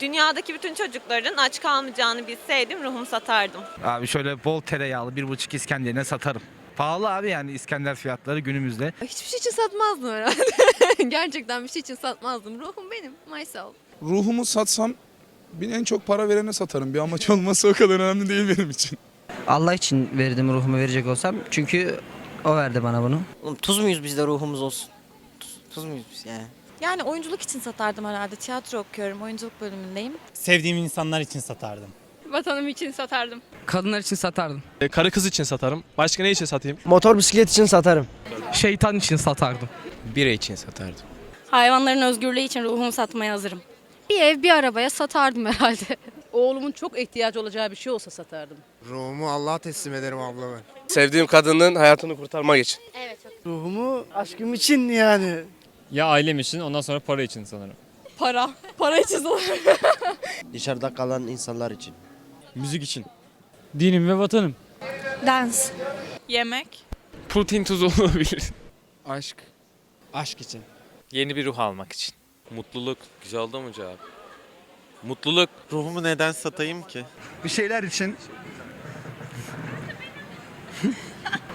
Dünyadaki bütün çocukların aç kalmayacağını bilseydim ruhumu satardım. Abi şöyle bol tereyağlı bir buçuk İskender'ine satarım. Pahalı abi yani İskender fiyatları günümüzde. Hiçbir şey için satmazdım herhalde. Gerçekten bir şey için satmazdım. Ruhum benim, myself. Ruhumu satsam bir en çok para verene satarım. Bir amaç olması o kadar önemli değil benim için. Allah için verdim ruhumu verecek olsam. Çünkü o verdi bana bunu. Oğlum tuz muyuz biz de ruhumuz olsun? Tuz, tuz muyuz biz yani? Yani oyunculuk için satardım herhalde. Tiyatro okuyorum, oyunculuk bölümündeyim. Sevdiğim insanlar için satardım. Vatanım için satardım. Kadınlar için satardım. Karı kız için satarım. Başka ne için satayım? Motor bisiklet için satarım. Şeytan için satardım. Bira için satardım. Hayvanların özgürlüğü için ruhumu satmaya hazırım. Bir ev, bir arabaya satardım herhalde. Oğlumun çok ihtiyacı olacağı bir şey olsa satardım. Ruhumu Allah'a teslim ederim abla ben. Sevdiğim kadının hayatını kurtarmak için. Ruhumu aşkım için yani. Ya ailem için ondan sonra para için sanırım. Para. Para için Dışarıda kalan insanlar için. Müzik için. Dinim ve vatanım. Dans. Yemek. Protein tozu olabilir. Aşk. Aşk için. Yeni bir ruh almak için. Mutluluk. Güzel oldu mu cevap? Mutluluk. Ruhumu neden satayım ki? Bir şeyler için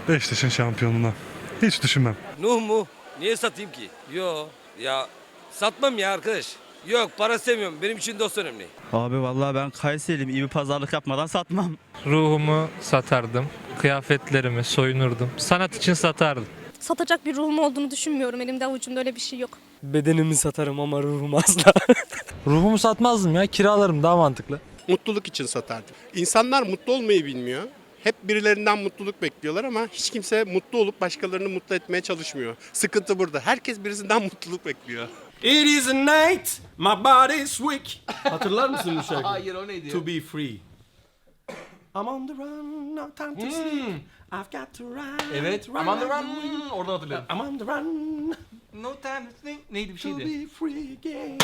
Beşiktaş'ın şampiyonuna. Hiç düşünmem. Nuh mu? Niye satayım ki? Yo. Ya satmam ya arkadaş. Yok para sevmiyorum. Benim için dost önemli. Abi vallahi ben Kayseriyim. İyi bir pazarlık yapmadan satmam. Ruhumu satardım. Kıyafetlerimi soyunurdum. Sanat için satardım. Satacak bir ruhum olduğunu düşünmüyorum. Elimde avucumda öyle bir şey yok. Bedenimi satarım ama ruhumu asla. Ruhumu satmazdım ya. Kiralarım daha mantıklı. Mutluluk için satardım. İnsanlar mutlu olmayı bilmiyor. Hep birilerinden mutluluk bekliyorlar ama hiç kimse mutlu olup başkalarını mutlu etmeye çalışmıyor. Sıkıntı burada. Herkes birisinden mutluluk bekliyor. It is a night, my body is weak. Hatırlar mısın bu şarkıyı? Hayır o neydi To be free. I'm on the run, no time to sleep. I've got to run. Evet, I'm on the run. Oradan hatırlıyorum. I'm on the run. No time to think. Neydi bir To şeydi? be free again.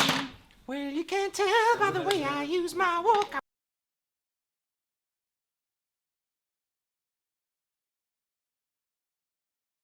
Well, you can't tell by the way I use my walk.